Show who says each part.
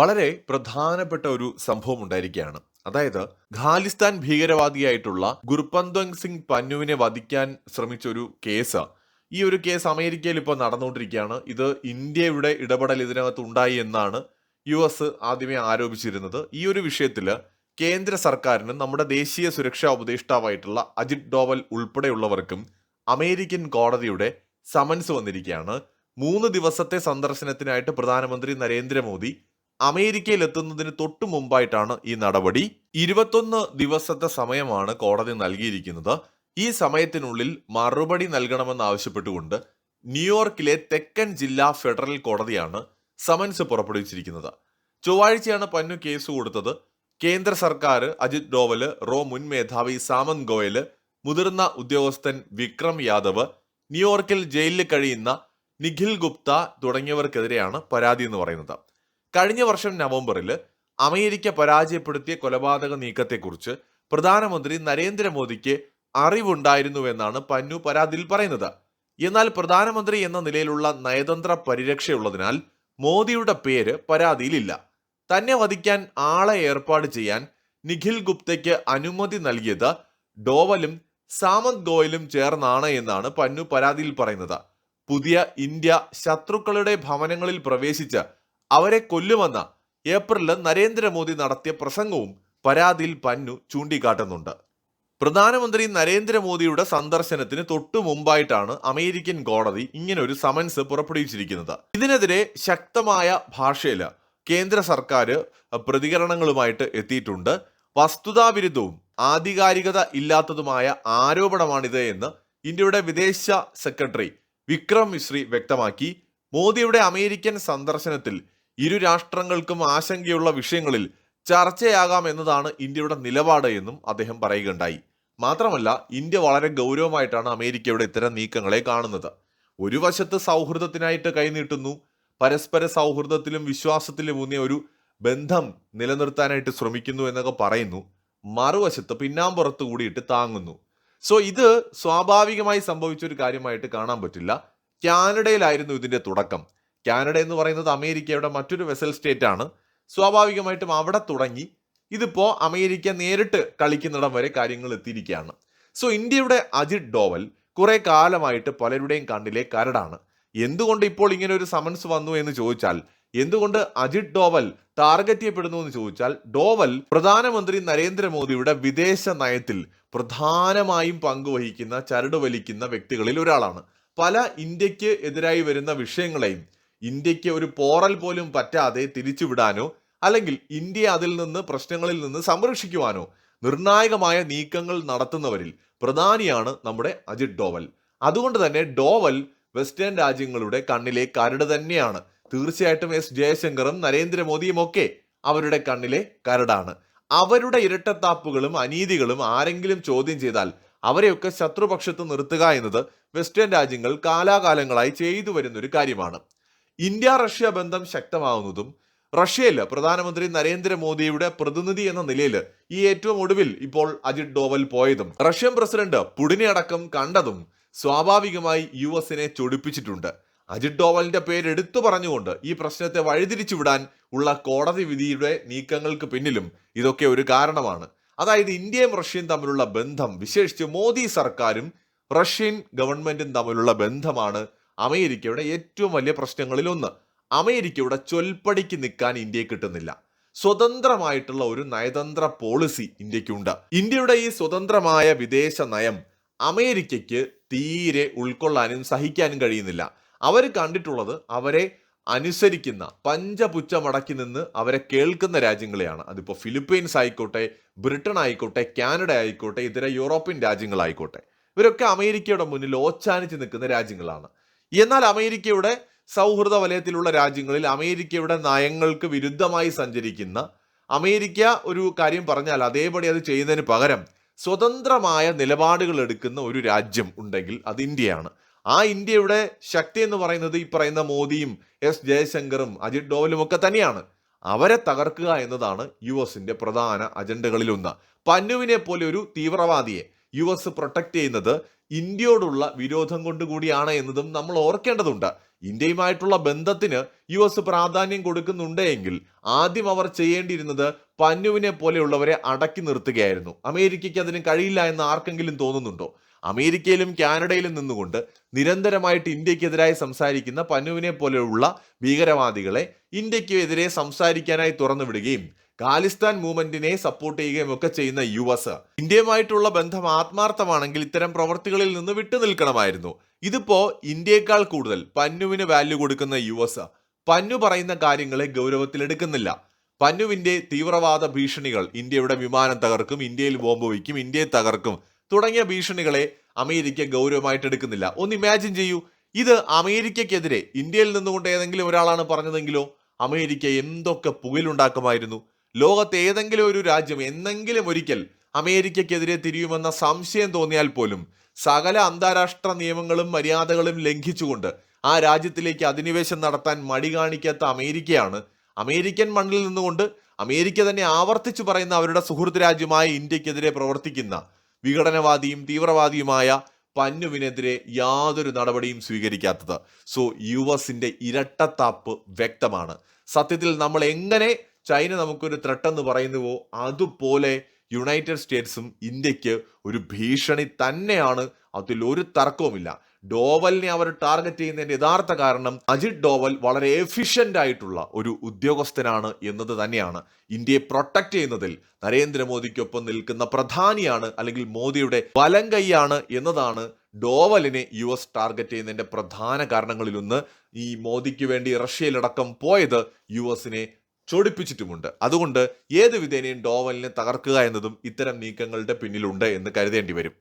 Speaker 1: വളരെ പ്രധാനപ്പെട്ട ഒരു സംഭവം ഉണ്ടായിരിക്കുകയാണ്. അതായത് ഖാലിസ്ഥാൻ ഭീകരവാദിയായിട്ടുള്ള ഗുർപന്ത്വങ് സിംഗ് പന്നുവിനെ വധിക്കാൻ ശ്രമിച്ച ഒരു കേസ്. ഈ ഒരു കേസ് അമേരിക്കയിൽ ഇപ്പോൾ നടന്നുകൊണ്ടിരിക്കുകയാണ്. ഇത് ഇന്ത്യയുടെ ഇടപെടൽ ഇതിനകത്ത് ഉണ്ടായി എന്നാണ് യു എസ് ആദ്യമേ ആരോപിച്ചിരുന്നത്. ഈ ഒരു വിഷയത്തിൽ കേന്ദ്ര സർക്കാരിനും നമ്മുടെ ദേശീയ സുരക്ഷാ ഉപദേഷ്ടാവായിട്ടുള്ള അജിത് ഡോവൽ ഉൾപ്പെടെയുള്ളവർക്കും അമേരിക്കൻ കോടതിയുടെ സമൻസ് വന്നിരിക്കുകയാണ്. മൂന്ന് ദിവസത്തെ സന്ദർശനത്തിനായിട്ട് പ്രധാനമന്ത്രി നരേന്ദ്രമോദി അമേരിക്കയിൽ എത്തുന്നതിന് തൊട്ടു മുമ്പായിട്ടാണ് ഈ നടപടി. ഇരുപത്തൊന്ന് ദിവസത്തെ സമയമാണ് കോടതി നൽകിയിരിക്കുന്നത്. ഈ സമയത്തിനുള്ളിൽ മറുപടി നൽകണമെന്ന് ആവശ്യപ്പെട്ടുകൊണ്ട് ന്യൂയോർക്കിലെ തെക്കൻ ജില്ലാ ഫെഡറൽ കോടതിയാണ് സമൻസ് പുറപ്പെടുവിച്ചിരിക്കുന്നത്. ചൊവ്വാഴ്ചയാണ് പന്നു കേസ് കൊടുത്തത്. കേന്ദ്ര സർക്കാർ അജിത് ഡോവൽ റോ മുൻ മേധാവി സാമന്ത് ഗോയൽ മുതിർന്ന ഉദ്യോഗസ്ഥൻ വിക്രം യാദവ് ന്യൂയോർക്കിൽ ജയിലിൽ കഴിയുന്ന നിഖിൽ ഗുപ്ത തുടങ്ങിയവർക്കെതിരെയാണ് പരാതി എന്ന് പറയുന്നത്. കഴിഞ്ഞ വർഷം നവംബറിൽ അമേരിക്ക പരാജയപ്പെടുത്തിയ കൊലപാതക നീക്കത്തെക്കുറിച്ച് പ്രധാനമന്ത്രി നരേന്ദ്രമോദിക്ക് അറിവുണ്ടായിരുന്നുവെന്നാണ് പന്നു പരാതിയിൽ പറയുന്നത്. എന്നാൽ പ്രധാനമന്ത്രി എന്ന നിലയിലുള്ള നയതന്ത്ര പരിരക്ഷയുള്ളതിനാൽ മോദിയുടെ പേര് പരാതിയിലില്ല. തന്നെ വധിക്കാൻ ആളെ ഏർപ്പാട് ചെയ്യാൻ നിഖിൽ ഗുപ്തയ്ക്ക് അനുമതി നൽകിയത് ഡോവലും സാമന്ത് ഗോയലും ചേർന്നാണ് എന്നാണ് പന്നു പരാതിയിൽ പറയുന്നത്. പുതിയ ഇന്ത്യ ശത്രുക്കളുടെ ഭവനങ്ങളിൽ പ്രവേശിച്ച് അവരെ കൊല്ലുമെന്ന ഏപ്രിലിൽ നരേന്ദ്രമോദി നടത്തിയ പ്രസംഗവും പരാതിയിൽ പന്നു ചൂണ്ടിക്കാട്ടുന്നുണ്ട്. പ്രധാനമന്ത്രി നരേന്ദ്രമോദിയുടെ സന്ദർശനത്തിന് തൊട്ടു മുമ്പായിട്ടാണ് അമേരിക്കൻ കോടതി ഇങ്ങനൊരു സമൻസ് പുറപ്പെടുവിച്ചിരിക്കുന്നത്. ഇതിനെതിരെ ശക്തമായ ഭാഷയിൽ കേന്ദ്ര സർക്കാർ പ്രതികരണങ്ങളുമായിട്ട് എത്തിയിട്ടുണ്ട്. വസ്തുതാവിരുദ്ധവും ആധികാരികത ഇല്ലാത്തതുമായ ആരോപണമാണിത് എന്ന് ഇന്ത്യയുടെ വിദേശ സെക്രട്ടറി വിക്രം മിശ്രി വ്യക്തമാക്കി. മോദിയുടെ അമേരിക്കൻ സന്ദർശനത്തിൽ ഇരു രാഷ്ട്രങ്ങൾക്കും ആശങ്കയുള്ള വിഷയങ്ങളിൽ ചർച്ചയാകാം എന്നതാണ് ഇന്ത്യയുടെ നിലപാട് എന്നും അദ്ദേഹം പറയുകയുണ്ടായി. മാത്രമല്ല ഇന്ത്യ വളരെ ഗൗരവമായിട്ടാണ് അമേരിക്കയുടെ ഇത്തരം നീക്കങ്ങളെ കാണുന്നത്. ഒരു വശത്ത് സൗഹൃദത്തിനായിട്ട് കൈനീട്ടുന്നു പരസ്പര സൗഹൃദത്തിലും വിശ്വാസത്തിലും ഊന്നിയ ഒരു ബന്ധം നിലനിർത്താനായിട്ട് ശ്രമിക്കുന്നു എന്നൊക്കെ പറയുന്നു. മറുവശത്ത് പിന്നാമ്പുറത്ത് കൂടിയിട്ട് താങ്ങുന്നു. സോ ഇത് സ്വാഭാവികമായി സംഭവിച്ച ഒരു കാര്യമായിട്ട് കാണാൻ പറ്റില്ല. കാനഡയിലായിരുന്നു ഇതിന്റെ തുടക്കം. കാനഡ എന്ന് പറയുന്നത് അമേരിക്കയുടെ മറ്റൊരു വെസൽ സ്റ്റേറ്റ് ആണ് സ്വാഭാവികമായിട്ടും അവിടെ തുടങ്ങി. ഇതിപ്പോൾ അമേരിക്ക നേരിട്ട് കളിക്കുന്നിടം വരെ കാര്യങ്ങൾ എത്തിയിരിക്കുകയാണ്. സോ ഇന്ത്യയുടെ അജിത് ഡോവൽ കുറെ കാലമായിട്ട് പലരുടെയും കണ്ണിലെ കരടാണ്. എന്തുകൊണ്ട് ഇപ്പോൾ ഇങ്ങനെ ഒരു സമൻസ് വന്നു എന്ന് ചോദിച്ചാൽ എന്തുകൊണ്ട് അജിത് ഡോവൽ ടാർഗറ്റ് ചെയ്യപ്പെടുന്നു എന്ന് ചോദിച്ചാൽ ഡോവൽ പ്രധാനമന്ത്രി നരേന്ദ്രമോദിയുടെ വിദേശ നയത്തിൽ പ്രധാനമായും പങ്കുവഹിക്കുന്ന ചരട് വലിക്കുന്ന വ്യക്തികളിൽ ഒരാളാണ്. പല ഇന്ത്യയ്ക്ക് എതിരായി വരുന്ന വിഷയങ്ങളെയും ഇന്ത്യയ്ക്ക് ഒരു പോറൽ പോലും പറ്റാതെ തിരിച്ചുവിടാനോ അല്ലെങ്കിൽ ഇന്ത്യ അതിൽ നിന്ന് പ്രശ്നങ്ങളിൽ നിന്ന് സംരക്ഷിക്കുവാനോ നിർണായകമായ നീക്കങ്ങൾ നടത്തുന്നവരിൽ പ്രധാനിയാണ് നമ്മുടെ അജിത് ഡോവൽ. അതുകൊണ്ട് തന്നെ ഡോവൽ വെസ്റ്റേൺ രാജ്യങ്ങളുടെ കണ്ണിലെ കരട് തന്നെയാണ്. തീർച്ചയായിട്ടും എസ് ജയശങ്കറും നരേന്ദ്രമോദിയും ഒക്കെ അവരുടെ കണ്ണിലെ കരടാണ്. അവരുടെ ഇരട്ടത്താപ്പുകളും അനീതികളും ആരെങ്കിലും ചോദ്യം ചെയ്താൽ അവരെയൊക്കെ ശത്രുപക്ഷത്ത് നിർത്തുക എന്നത് വെസ്റ്റേൺ രാജ്യങ്ങൾ കാലാകാലങ്ങളായി ചെയ്തു വരുന്നൊരു കാര്യമാണ്. ഇന്ത്യ റഷ്യ ബന്ധം ശക്തമാവുന്നതും റഷ്യയിൽ പ്രധാനമന്ത്രി നരേന്ദ്രമോദിയുടെ പ്രതിനിധി എന്ന നിലയിൽ ഈ ഏറ്റവും ഒടുവിൽ ഇപ്പോൾ അജിത് ഡോവൽ പോയതും റഷ്യൻ പ്രസിഡന്റ് പുടിനെ അടക്കം കണ്ടതും സ്വാഭാവികമായി യു എസിനെ ചൊടിപ്പിച്ചിട്ടുണ്ട്. അജിത് ഡോവലിന്റെ പേരെടുത്തു പറഞ്ഞുകൊണ്ട് ഈ പ്രശ്നത്തെ വഴിതിരിച്ചു വിടാൻ ഉള്ള കോടതി വിധിയുടെ നീക്കങ്ങൾക്ക് പിന്നിലും ഇതൊക്കെ ഒരു കാരണമാണ്. അതായത് ഇന്ത്യയും റഷ്യയും തമ്മിലുള്ള ബന്ധം വിശേഷിച്ച് മോദി സർക്കാരും റഷ്യൻ ഗവൺമെന്റും തമ്മിലുള്ള ബന്ധമാണ് അമേരിക്കയുടെ ഏറ്റവും വലിയ പ്രശ്നങ്ങളിൽ ഒന്ന് അമേരിക്കയുടെ ചൊൽപ്പടിക്ക് നിൽക്കാൻ ഇന്ത്യയെ കിട്ടുന്നില്ല. സ്വതന്ത്രമായിട്ടുള്ള ഒരു നയതന്ത്ര പോളിസി ഇന്ത്യക്കുണ്ട്. ഇന്ത്യയുടെ ഈ സ്വതന്ത്രമായ വിദേശ നയം അമേരിക്കയ്ക്ക് തീരെ ഉൾക്കൊള്ളാനും സഹിക്കാനും കഴിയുന്നില്ല. അവർ കണ്ടിട്ടുള്ളത് അവരെ അനുസരിക്കുന്ന പഞ്ചപുച്ചമടക്കി നിന്ന് അവരെ കേൾക്കുന്ന രാജ്യങ്ങളെയാണ്. അതിപ്പോൾ ഫിലിപ്പീൻസ് ആയിക്കോട്ടെ ബ്രിട്ടൻ ആയിക്കോട്ടെ കാനഡ ആയിക്കോട്ടെ ഇതര യൂറോപ്യൻ രാജ്യങ്ങളായിക്കോട്ടെ. ഇവരൊക്കെ അമേരിക്കയുടെ മുന്നിൽ ഓച്ചാനിച്ച് നിൽക്കുന്ന രാജ്യങ്ങളാണ്. എന്നാൽ അമേരിക്കയുടെ സൗഹൃദ വലയത്തിലുള്ള രാജ്യങ്ങളിൽ അമേരിക്കയുടെ നയങ്ങൾക്ക് വിരുദ്ധമായി സഞ്ചരിക്കുന്ന അമേരിക്ക ഒരു കാര്യം പറഞ്ഞാൽ അതേപടി അത് ചെയ്യുന്നതിന് പകരം സ്വതന്ത്രമായ നിലപാടുകൾ എടുക്കുന്ന ഒരു രാജ്യം ഉണ്ടെങ്കിൽ അത് ഇന്ത്യയാണ്. ആ ഇന്ത്യയുടെ ശക്തി എന്ന് പറയുന്നത് ഈ പറയുന്ന മോദിയും എസ് ജയശങ്കറും അജിത് ഡോവലും ഒക്കെ തന്നെയാണ്. അവരെ തകർക്കുക എന്നതാണ് യു എസിന്റെ പ്രധാന അജണ്ടകളിലൊന്ന്. പന്നുവിനെ പോലെ ഒരു തീവ്രവാദിയെ യു എസ് പ്രൊട്ടക്ട് ചെയ്യുന്നത് ഇന്ത്യയോടുള്ള വിരോധം കൊണ്ട് കൂടിയാണ് എന്നതും നമ്മൾ ഓർക്കേണ്ടതുണ്ട്. ഇന്ത്യയുമായിട്ടുള്ള ബന്ധത്തിന് യു എസ് പ്രാധാന്യം കൊടുക്കുന്നുണ്ട് എങ്കിൽ ആദ്യം അവർ ചെയ്യേണ്ടിയിരുന്നത് പന്നുവിനെ പോലെയുള്ളവരെ അടക്കി നിർത്തുകയായിരുന്നു. അമേരിക്കയ്ക്ക് അതിന് കഴിയില്ല എന്ന് ആർക്കെങ്കിലും തോന്നുന്നുണ്ടോ? അമേരിക്കയിലും കാനഡയിലും നിന്നുകൊണ്ട് നിരന്തരമായിട്ട് ഇന്ത്യക്കെതിരായി സംസാരിക്കുന്ന പന്നുവിനെ പോലെയുള്ള ഭീകരവാദികളെ ഇന്ത്യക്കെതിരെ സംസാരിക്കാനായി തുറന്നു വിടുകയും ഖാലിസ്ഥാൻ മൂവ്മെന്റിനെ സപ്പോർട്ട് ചെയ്യുകയും ഒക്കെ ചെയ്യുന്ന യു എസ് ഇന്ത്യയുമായിട്ടുള്ള ബന്ധം ആത്മാർത്ഥമാണെങ്കിൽ ഇത്തരം പ്രവർത്തികളിൽ നിന്ന് വിട്ടുനിൽക്കണമായിരുന്നു ഇതിപ്പോ ഇന്ത്യയെക്കാൾ കൂടുതൽ പന്നുവിന് വാല്യൂ കൊടുക്കുന്ന യു എസ് പന്നു പറയുന്ന കാര്യങ്ങളെ ഗൗരവത്തിലെടുക്കുന്നില്ല പന്നുവിന്റെ തീവ്രവാദ ഭീഷണികൾ ഇന്ത്യയുടെ വിമാനം തകർക്കും ഇന്ത്യയിൽ ബോംബ് വയ്ക്കും ഇന്ത്യയെ തകർക്കും തുടങ്ങിയ ഭീഷണികളെ അമേരിക്ക ഗൗരവമായിട്ട് എടുക്കുന്നില്ല. ഒന്ന് ഇമാജിൻ ചെയ്യൂ. ഇത് അമേരിക്കക്കെതിരെ ഇന്ത്യയിൽ നിന്നുകൊണ്ട് ഏതെങ്കിലും ഒരാളാണ് പറഞ്ഞതെങ്കിലോ അമേരിക്ക എന്തൊക്കെ പുകയിലുണ്ടാക്കുമായിരുന്നു. ലോകത്തെ ഏതെങ്കിലും ഒരു രാജ്യം എന്നെങ്കിലും ഒരിക്കൽ അമേരിക്കക്കെതിരെ തിരിയുമെന്ന സംശയം തോന്നിയാൽ പോലും സകല അന്താരാഷ്ട്ര നിയമങ്ങളും മര്യാദകളും ലംഘിച്ചുകൊണ്ട് ആ രാജ്യത്തിലേക്ക് അധിനിവേശം നടത്താൻ മടി കാണിക്കാത്ത അമേരിക്കയാണ് അമേരിക്കൻ മണ്ണിൽ നിന്നുകൊണ്ട് അമേരിക്ക തന്നെ ആവർത്തിച്ചു പറയുന്ന അവരുടെ സുഹൃത്ത് രാജ്യമായ ഇന്ത്യക്കെതിരെ പ്രവർത്തിക്കുന്ന വിഘടനവാദിയും തീവ്രവാദിയുമായ പന്നുവിനെതിരെ യാതൊരു നടപടിയും സ്വീകരിക്കാത്തത്. സോ യു എസിന്റെ ഇരട്ടത്താപ്പ് വ്യക്തമാണ്. സത്യത്തിൽ നമ്മൾ എങ്ങനെ ചൈന നമുക്കൊരു ത്രട്ടെന്ന് പറയുന്നുവോ? അതുപോലെ യുണൈറ്റഡ് സ്റ്റേറ്റ്സും ഇന്ത്യയ്ക്ക് ഒരു ഭീഷണി തന്നെയാണ്. അതിൽ ഒരു തർക്കവുമില്ല. ഡോവലിനെ അവർ ടാർഗറ്റ് ചെയ്യുന്നതിന്റെ യഥാർത്ഥ കാരണം അജിത് ഡോവൽ വളരെ എഫിഷ്യന്റ് ആയിട്ടുള്ള ഒരു ഉദ്യോഗസ്ഥനാണ് എന്നത് തന്നെയാണ്. ഇന്ത്യയെ പ്രൊട്ടക്ട് ചെയ്യുന്നതിൽ നരേന്ദ്രമോദിക്കൊപ്പം നിൽക്കുന്ന പ്രധാനിയാണ് അല്ലെങ്കിൽ മോദിയുടെ വലം കൈയാണ് എന്നതാണ് ഡോവലിനെ യു എസ് ടാർഗറ്റ് ചെയ്യുന്നതിന്റെ പ്രധാന കാരണങ്ങളിലൊന്ന്. ഈ മോദിക്ക് വേണ്ടി റഷ്യയിലടക്കം പോയത് യു എസിനെ ചൊടിപ്പിച്ചിട്ടുമുണ്ട്. അതുകൊണ്ട് ഏത് വിധേനയും ഡോവലിനെ തകർക്കുക എന്നതും ഇത്തരം നീക്കങ്ങളുടെ പിന്നിലുണ്ട് എന്ന് കരുതേണ്ടി വരും.